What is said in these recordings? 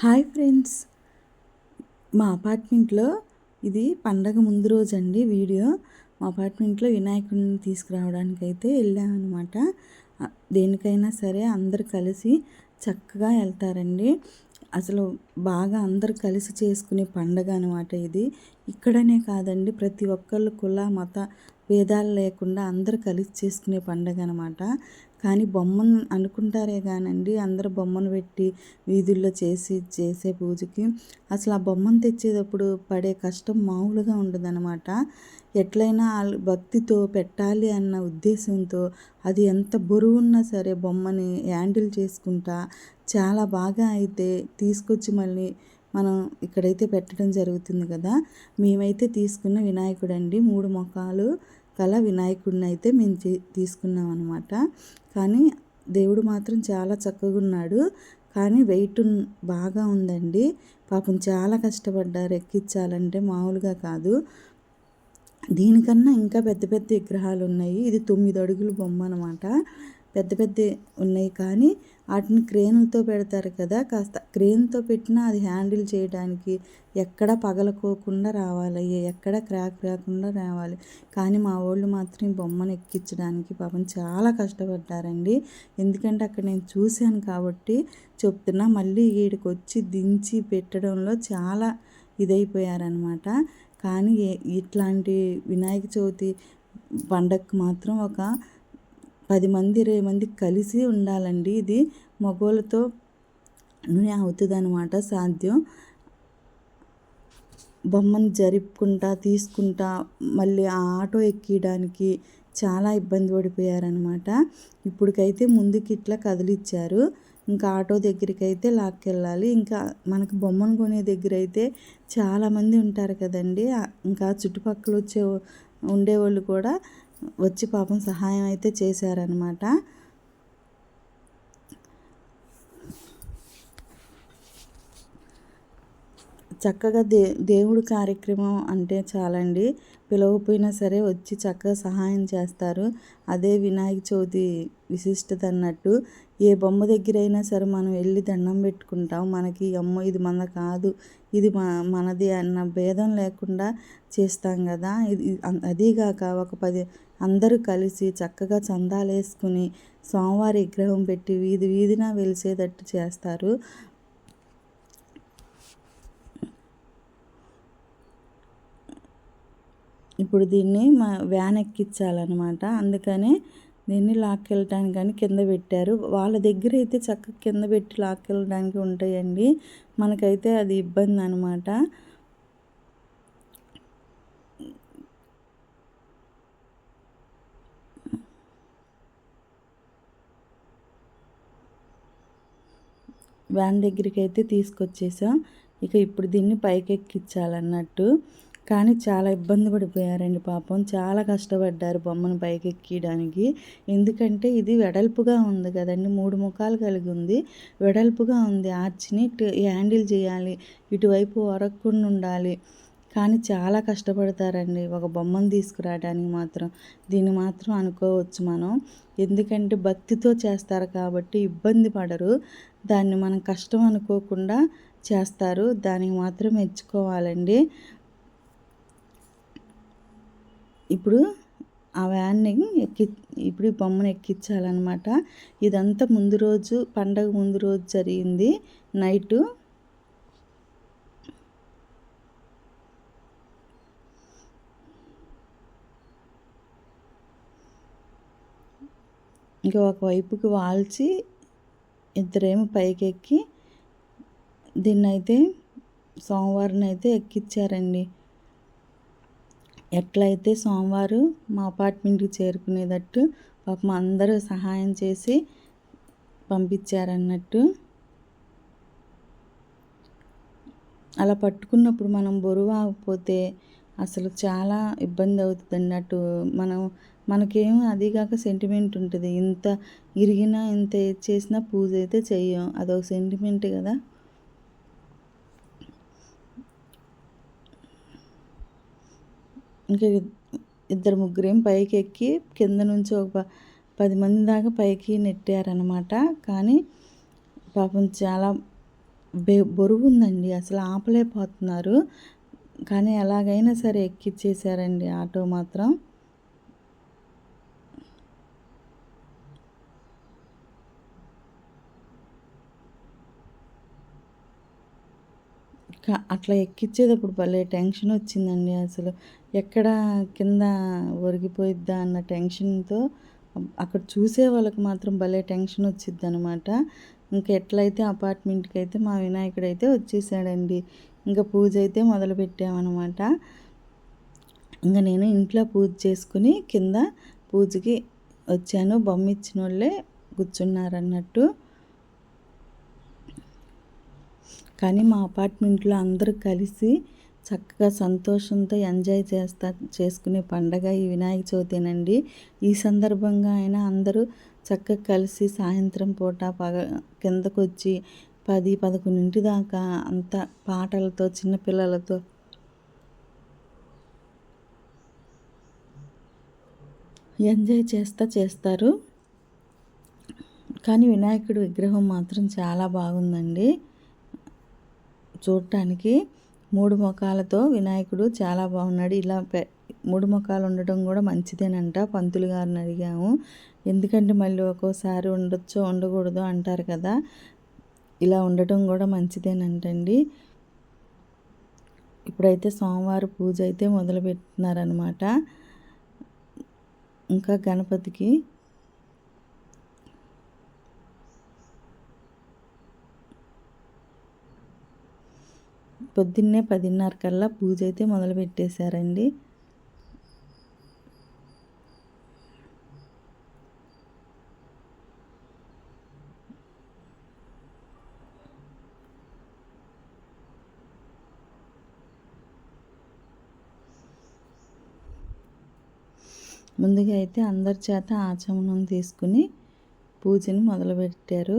Hi friends. మా అపార్ట్మెంట్లో ఇది పండగ ముందు రోజు అండి వీడియో. మా అపార్ట్మెంట్లో వినాయకుడిని తీసుకురావడానికి అయితే వెళ్ళామన్నమాట దేనికైనా సరే అందరు కలిసి చక్కగా వెళ్తారండి. అసలు బాగా అందరు కలిసి చేసుకునే పండగ అనమాట ఇది. ఇక్కడనే కాదండి ప్రతి ఒక్కళ్ళు కుల మత భేదాలు లేకుండా అందరు కలిసి చేసుకునే పండగ అనమాట కానీ బొమ్మను అనుకుంటారే కానండి. అందరు బొమ్మను పెట్టి వీధుల్లో చేసి చేసే పూజకి. అసలు ఆ బొమ్మను తెచ్చేటప్పుడు పడే కష్టం మామూలుగా ఉండదనమాట ఎట్లయినా భక్తితో పెట్టాలి అన్న ఉద్దేశంతో అది ఎంత బరువున్నా సరే బొమ్మని హ్యాండిల్ చేసుకుంటా చాలా బాగా అయితే తీసుకొచ్చి మళ్ళీ మనం ఇక్కడైతే పెట్టడం జరుగుతుంది కదా. మేమైతే తీసుకున్న వినాయకుడు అండి మూడు మొఖాలు కల వినాయకుడిని అయితే మేము తీసుకున్నాం అనమాట కానీ దేవుడు మాత్రం చాలా చక్కగా ఉన్నాడు. కానీ వెయిట్ బాగా ఉందండి. పాపం చాలా కష్టపడ్డారు ఎక్కించాలంటే మామూలుగా కాదు. దీనికన్నా ఇంకా పెద్ద పెద్ద విగ్రహాలు ఉన్నాయి. ఇది తొమ్మిది అడుగులు బొమ్మ అనమాట పెద్ద పెద్ద ఉన్నాయి కానీ వాటిని క్రేన్లతో పెడతారు కదా కాస్త క్రేన్తో పెట్టినా అది హ్యాండిల్ చేయడానికి ఎక్కడ పగలకోకుండా రావాలి. ఎక్కడ క్రాక్ రాకుండా రావాలి. కానీ మా వాళ్ళు మాత్రం బొమ్మను ఎక్కించడానికి పాపం చాలా కష్టపడ్డారండి. ఎందుకంటే అక్కడ నేను చూశాను కాబట్టి చెప్తున్నా మళ్ళీ వీడికి వచ్చి దించి పెట్టడంలో చాలా ఇదైపోయారనమాట కానీ ఇట్లాంటి వినాయక చవితి పండగకు మాత్రం ఒక పది మంది ఇరవై మంది కలిసి ఉండాలండి ఇది. మగోళ్ళతో అవుతుంది అనమాట సాధ్యం. బొమ్మను జరుపుకుంటా తీసుకుంటా మళ్ళీ ఆ ఆటో ఎక్కియడానికి చాలా ఇబ్బంది పడిపోయారనమాట ఇప్పటికైతే ముందుకి ఇట్లా కదిలిచ్చారు. ఇంకా ఆటో దగ్గరికి అయితే లాక్కెళ్ళాలి. ఇంకా మనకు బొమ్మను కొనే దగ్గర అయితే చాలామంది ఉంటారు కదండి. ఇంకా చుట్టుపక్కల వచ్చే ఉండేవాళ్ళు కూడా వచ్చి పాపం సహాయం అయితే చేశారనమాట చక్కగా దే దేవుడు కార్యక్రమం అంటే చాలండి. పిలవకపోయినా సరే వచ్చి చక్కగా సహాయం చేస్తారు. అదే వినాయక చవితి విశిష్టత అన్నట్టు. ఏ బొమ్మ దగ్గర అయినా సరే మనం వెళ్ళి దండం పెట్టుకుంటాం. మనకి అమ్మ ఇది మన కాదు. ఇది మనది అన్న భేదం లేకుండా చేస్తాం కదా. ఇది అదీగాక ఒక పది అందరూ కలిసి చక్కగా చందాలు వేసుకుని స్వామివారి విగ్రహం పెట్టి వీధి వీధిన వెలిసేటట్టు చేస్తారు. ఇప్పుడు దీన్ని మా వ్యాన్ ఎక్కించాలన్నమాట. అందుకనే దీన్ని లాక్కెళ్ళటానికి కానీ కింద పెట్టారు. వాళ్ళ దగ్గర అయితే చక్కగా కింద పెట్టి లాక్కెళ్ళడానికి ఉంటాయండి. మనకైతే అది ఇబ్బంది అనమాట వ్యాన్ దగ్గరికి అయితే తీసుకొచ్చేసాం. ఇక ఇప్పుడు దీన్ని పైకి ఎక్కించాలన్నట్టు కానీ చాలా ఇబ్బంది పడిపోయారండి పాపం. చాలా కష్టపడ్డారు బొమ్మను పైకి ఎక్కడానికి ఎందుకంటే ఇది వెడల్పుగా ఉంది కదండి. మూడు ముఖాలు కలిగి ఉంది. వెడల్పుగా ఉంది. ఆర్చిని హ్యాండిల్ చేయాలి. ఇటువైపు వరక్కుండా ఉండాలి. కానీ చాలా కష్టపడతారండి. ఒక బొమ్మను తీసుకురావడానికి మాత్రం. దీన్ని మాత్రం అనుకోవచ్చు మనం. ఎందుకంటే భక్తితో చేస్తారు కాబట్టి ఇబ్బంది పడరు. దాన్ని మనం కష్టం అనుకోకుండా చేస్తారు. దానికి మాత్రం మెచ్చుకోవాలండి. ఇప్పుడు ఆ వ్యాన్ని ఎక్కి ఇప్పుడు ఈ బొమ్మను ఎక్కించాలన్నమాట. ఇదంతా ముందు రోజు పండగ ముందు రోజు జరిగింది. నైటు ఇంకా ఒకవైపుకి వాల్చి ఇద్దరేమో పైకెక్కి దీన్నైతే సోమవారం అయితే ఎక్కించారండి ఎట్లయితే సోమవారం మా అపార్ట్మెంట్కి చేరుకునేటట్టు పాపం అందరూ సహాయం చేసి పంపించారన్నట్టు. అలా పట్టుకున్నప్పుడు మనం బరువు ఆగిపోతే అసలు చాలా ఇబ్బంది అవుతుంది అన్నట్టు మనం మనకేం అది కాక సెంటిమెంట్ ఉంటుంది. ఇంత ఇరిగినా ఇంత చేసినా పూజ అయితే చెయ్యం. అదొక సెంటిమెంట్ కదా. ఇంకా ఇద్దరు ముగ్గురేం పైకి ఎక్కి కింద నుంచి ఒక పది మంది దాకా పైకి నెట్టారనమాట కానీ పాపం చాలా బె బరువు ఉందండి అసలు ఆపలేకపోతున్నారు. కానీ ఎలాగైనా సరే ఎక్కిచ్చేసారండి ఆటో మాత్రం. అట్లా ఎక్కించేటప్పుడు భలే టెన్షన్ వచ్చిందండి అసలు. ఎక్కడ కింద ఒరిగిపోయిద్దా అన్న టెన్షన్తో అక్కడ చూసే వాళ్ళకి మాత్రం భలే టెన్షన్ వచ్చింది అనమాట ఇంకా ఎట్లయితే అపార్ట్మెంట్కి అయితే మా వినాయకుడు అయితే వచ్చేసాడండి. ఇంకా పూజ అయితే మొదలు పెట్టామన్నమాట ఇంకా నేను ఇంట్లో పూజ చేసుకుని కింద పూజకి వచ్చాను. బొమ్మ ఇచ్చిన వాళ్ళే కూర్చున్నారన్నట్టు. కానీ మా అపార్ట్మెంట్లో అందరూ కలిసి చక్కగా సంతోషంతో ఎంజాయ్ చేస్తా చేసుకునే పండగ ఈ వినాయక చవితేనండి. ఈ సందర్భంగా అయినా అందరూ చక్కగా కలిసి సాయంత్రం పూట పగ కిందకొచ్చి పది పదకొండింటి దాకా అంత పాటలతో చిన్నపిల్లలతో ఎంజాయ్ చేస్తా చేస్తారు. కానీ వినాయకుడి విగ్రహం మాత్రం చాలా బాగుందండి. చూడటానికి మూడు ముఖాలతో వినాయకుడు చాలా బాగున్నాడు. ఇలా మూడు ముఖాలు ఉండటం కూడా మంచిదేనంట. పంతులు గారిని అడిగాము. ఎందుకంటే మళ్ళీ ఒక్కోసారి ఉండొచ్చో ఉండకూడదు అంటారు కదా. ఇలా ఉండటం కూడా మంచిదేనంటండి. ఇప్పుడైతే సోమవారం పూజ అయితే మొదలు పెట్టినారనమాట ఇంకా గణపతికి పొద్దున్నే పదిన్నర కల్లా పూజ అయితే మొదలు పెట్టేశారండి. ముందుగా అయితే అందరి చేత ఆచమనం తీసుకుని పూజని మొదలుపెట్టారు.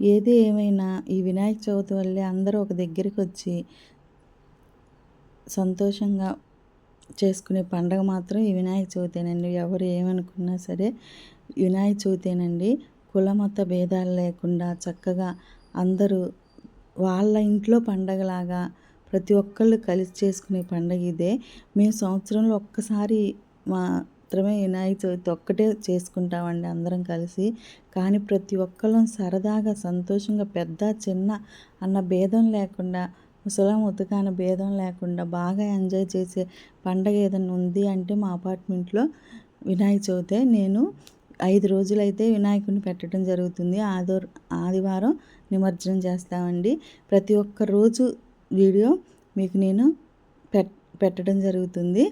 ఏది ఏమైనా ఈ వినాయక చవితి వల్లే అందరూ ఒక దగ్గరికి వచ్చి సంతోషంగా చేసుకునే పండగ మాత్రం ఈ వినాయక చవితేనండి. ఎవరు ఏమనుకున్నా సరే వినాయక చవితేనండి. కులమత భేదాలు లేకుండా చక్కగా అందరూ వాళ్ళ ఇంట్లో పండగలాగా ప్రతి ఒక్కళ్ళు కలిసి చేసుకునే పండగ ఇదే. మేము సంవత్సరంలో ఒక్కసారి మా మాత్రమే వినాయక చవితి ఒక్కటే చేసుకుంటామండి అందరం కలిసి. కానీ ప్రతి ఒక్కళ్ళం సరదాగా సంతోషంగా పెద్ద చిన్న అన్న భేదం లేకుండా ముసలం ఉతకాన భేదం లేకుండా బాగా ఎంజాయ్ చేసే పండగ ఏదైనా ఉంది అంటే మా అపార్ట్మెంట్లో వినాయక చవితే నేను ఐదు రోజులైతే వినాయకుడిని పెట్టడం జరుగుతుంది. ఆదో ఆదివారం నిమజ్జనం చేస్తామండి. ప్రతి ఒక్క రోజు వీడియో మీకు నేను పెట్టడం జరుగుతుంది.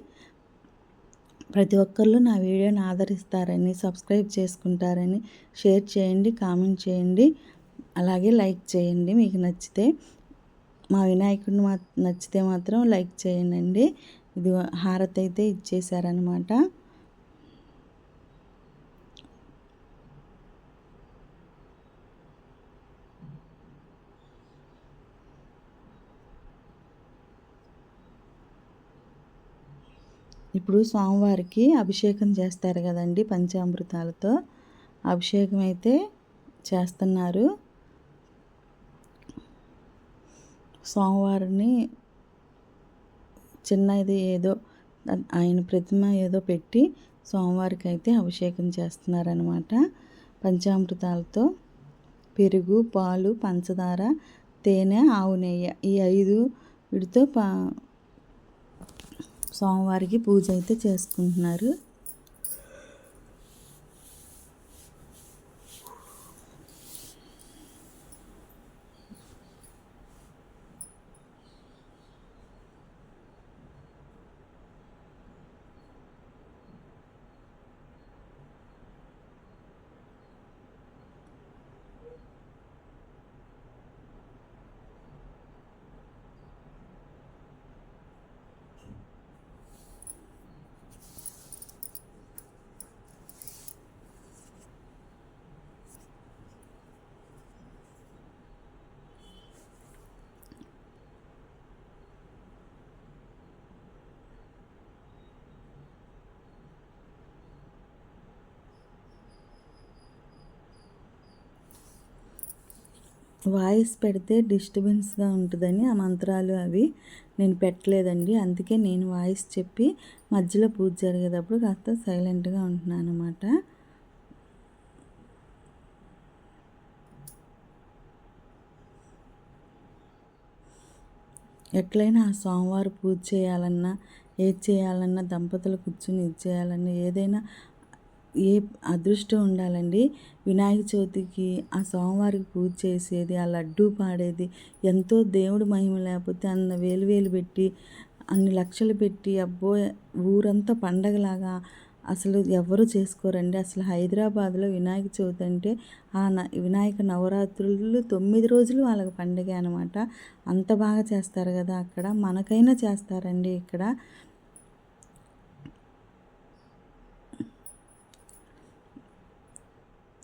ప్రతి ఒక్కళ్ళు నా వీడియోని ఆదరిస్తారని సబ్స్క్రైబ్ చేసుకుంటారని షేర్ చేయండి కామెంట్ చేయండి అలాగే లైక్ చేయండి మీకు నచ్చితే. మా వినాయకుడిని మా నచ్చితే మాత్రం లైక్ చేయండి. ఇది హారతి అయితే ఇచ్చేసారనమాట ఇప్పుడు స్వామివారికి అభిషేకం చేస్తారు కదండి పంచామృతాలతో. అభిషేకం అయితే చేస్తున్నారు. స్వామివారిని చిన్నది ఏదో ఆయన ప్రతిమ ఏదో పెట్టి స్వామివారికి అయితే అభిషేకం చేస్తున్నారనమాట పంచామృతాలతో పెరుగు పాలు పంచదార తేనె ఆవు నెయ్యి ఈ ఐదు వీటితో పా స్వామివారికి పూజ అయితే చేసుకుంటున్నారు. వాయిస్ పెడితే డిస్టర్బెన్స్గా ఉంటుందని ఆ మంత్రాలు అవి నేను పెట్టలేదండి. అందుకే నేను వాయిస్ చెప్పి మధ్యలో పూజ జరిగేటప్పుడు కాస్త సైలెంట్గా ఉంటున్నాను అనమాట ఎట్లయినా ఆ సోమవారం పూజ చేయాలన్నా ఏది చేయాలన్నా దంపతులు కూర్చుని ఇది చేయాలన్నా ఏదైనా ఏ అదృష్టం ఉండాలండి. వినాయక చవితికి ఆ సోమవారికి పూజ చేసేది ఆ లడ్డూ పాడేది ఎంతో దేవుడు మహిమ లేకపోతే అన్న వేలు వేలు పెట్టి అన్ని లక్షలు పెట్టి అబ్బో ఊరంతా పండగలాగా అసలు ఎవరు చేసుకోరండి. అసలు హైదరాబాద్లో వినాయక చవితి అంటే ఆ వినాయక నవరాత్రులు తొమ్మిది రోజులు వాళ్ళకి పండగ అనమాట అంత బాగా చేస్తారు కదా అక్కడ. మనకైనా చేస్తారండి ఇక్కడ.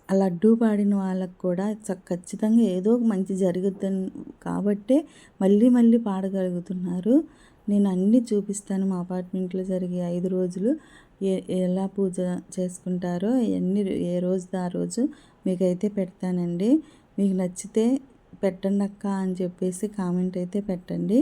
ఆ లడ్డూ పాడిన వాళ్ళకు కూడా ఖచ్చితంగా ఏదో ఒక మంచి జరుగుతుంది కాబట్టే మళ్ళీ మళ్ళీ పాడగలుగుతున్నారు. నేను అన్నీ చూపిస్తాను. మా అపార్ట్మెంట్లో జరిగే ఐదు రోజులు ఏ ఎలా పూజ చేసుకుంటారో అవన్నీ ఏ రోజు ఆ రోజు మీకైతే పెడతానండి. మీకు నచ్చితే పెట్టండి అక్క అని చెప్పేసి కామెంట్ అయితే పెట్టండి.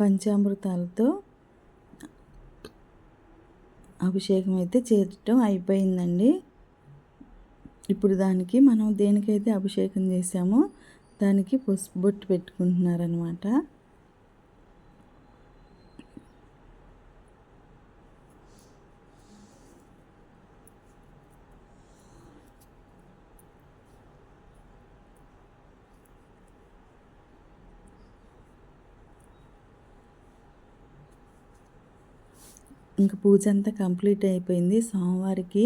పంచామృతాలతో అభిషేకం అయితే చేర్చడం అయిపోయిందండి. ఇప్పుడు దానికి మనం దేనికైతే అభిషేకం చేసామో దానికి పసుపు బొట్టు పెట్టుకుంటున్నారనమాట ఇంక పూజ అంతా కంప్లీట్ అయిపోయింది. సోమవారికి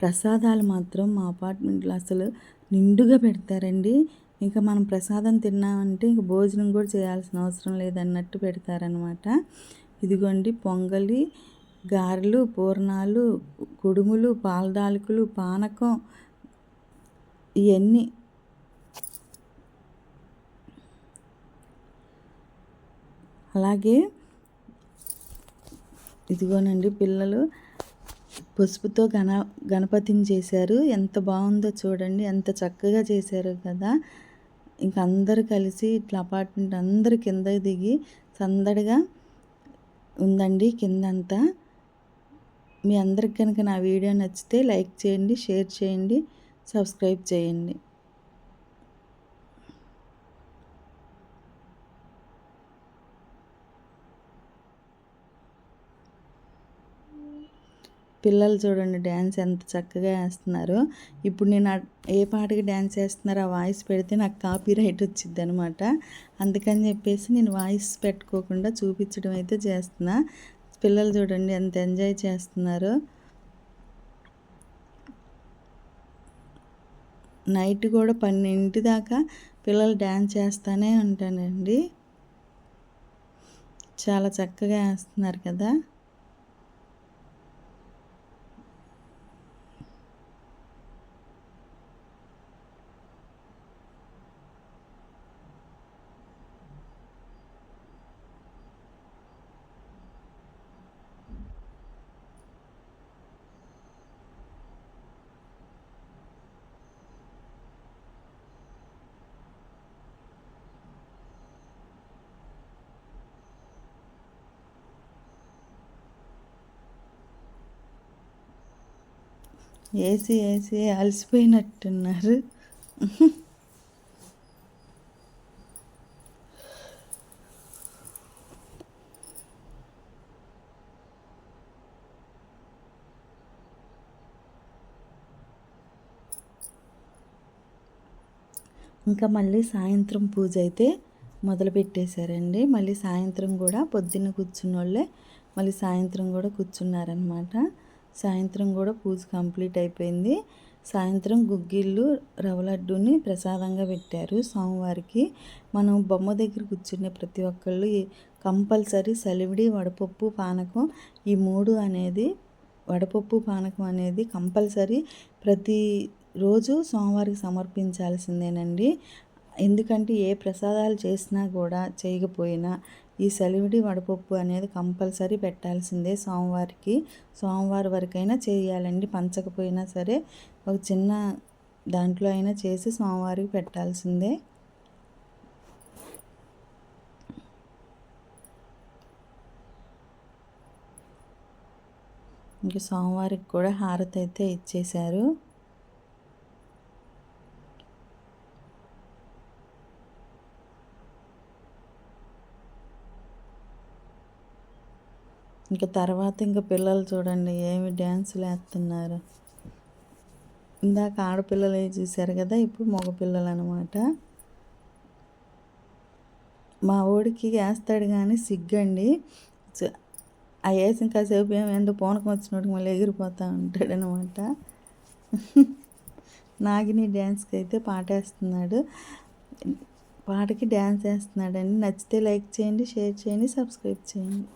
ప్రసాదాలు మాత్రం మా అపార్ట్మెంట్లో అసలు నిండుగా పెడతారండి. ఇంకా మనం ప్రసాదం తిన్నామంటే ఇంక భోజనం కూడా చేయాల్సిన అవసరం లేదన్నట్టు పెడతారనమాట ఇదిగోండి పొంగలి గారెలు పూర్ణాలు కుడుములు పాలదాలకులు పానకం ఇవన్నీ అలాగే ఇదిగోనండి పిల్లలు పసుపుతో గణ గణపతిని చేశారు. ఎంత బాగుందో చూడండి. ఎంత చక్కగా చేశారు కదా. ఇంక అందరు కలిసి ఇట్లా అపార్ట్మెంట్ అందరు కింద దిగి సందడిగా ఉందండి కిందంతా. మీ అందరికి కనుక నా వీడియో నచ్చితే లైక్ చేయండి షేర్ చేయండి సబ్స్క్రైబ్ చేయండి. పిల్లలు చూడండి డ్యాన్స్ ఎంత చక్కగా వేస్తున్నారు. ఇప్పుడు నేను ఏ పాటకి డ్యాన్స్ వేస్తున్నారో ఆ వాయిస్ పెడితే నాకు కాపీ రైట్ వచ్చింది అనమాట అందుకని చెప్పేసి నేను వాయిస్ పెట్టుకోకుండా చూపించడం అయితే చేస్తున్నా. పిల్లలు చూడండి ఎంత ఎంజాయ్ చేస్తున్నారు. నైట్ కూడా పన్నెండింటి దాకా పిల్లలు డ్యాన్స్ చేస్తూనే ఉంటానండి. చాలా చక్కగా వేస్తున్నారు కదా. ఏసీ ఏసీ అలసిపోయినట్టున్నారు. ఇంకా మళ్ళీ సాయంత్రం పూజ అయితే మొదలు పెట్టేశారండి. మళ్ళీ సాయంత్రం కూడా పొద్దున్న కూర్చున్న వాళ్ళే మళ్ళీ సాయంత్రం కూడా కూర్చున్నారనమాట సాయంత్రం కూడా పూజ కంప్లీట్ అయిపోయింది. సాయంత్రం గుగ్గిళ్ళు రవ్వ లడ్డూని ప్రసాదంగా పెట్టారు స్వామివారికి. మనం బొమ్మ దగ్గర కూర్చునే ప్రతి ఒక్కళ్ళు కంపల్సరీ సలివిడి వడపప్పు పానకం ఈ మూడు అనేది వడపప్పు పానకం అనేది కంపల్సరీ ప్రతి రోజు సోమవారికి సమర్పించాల్సిందేనండి. ఎందుకంటే ఏ ప్రసాదాలు చేసినా కూడా చేయకపోయినా ఈ సెలవిడి వడపప్పు అనేది కంపల్సరీ పెట్టాల్సిందే సోమవారికి. సోమవారం వరకైనా చేయాలండి. పంచకపోయినా సరే ఒక చిన్న దాంట్లో అయినా చేసి సోమవారికి పెట్టాల్సిందే. ఇంక సోమవారికి కూడా హారతి అయితే ఇచ్చేశారు. ఇంకా తర్వాత ఇంకా పిల్లలు చూడండి ఏమి డ్యాన్సులు వేస్తున్నారు. ఇందాక ఆడపిల్లలు చూశారు కదా ఇప్పుడు మగపిల్లలు అనమాట మా ఊడికి వేస్తాడు కానీ సిగ్గండి. ఆ వేసిన కాసేపు ఏమి ఎందు పోనకం వచ్చినట్టు మళ్ళీ ఎగిరిపోతూ ఉంటాడు అనమాట నాగిని డ్యాన్స్కి అయితే పాటేస్తున్నాడు పాటకి డ్యాన్స్ వేస్తున్నాడండి. నచ్చితే లైక్ చేయండి షేర్ చేయండి సబ్స్క్రైబ్ చేయండి.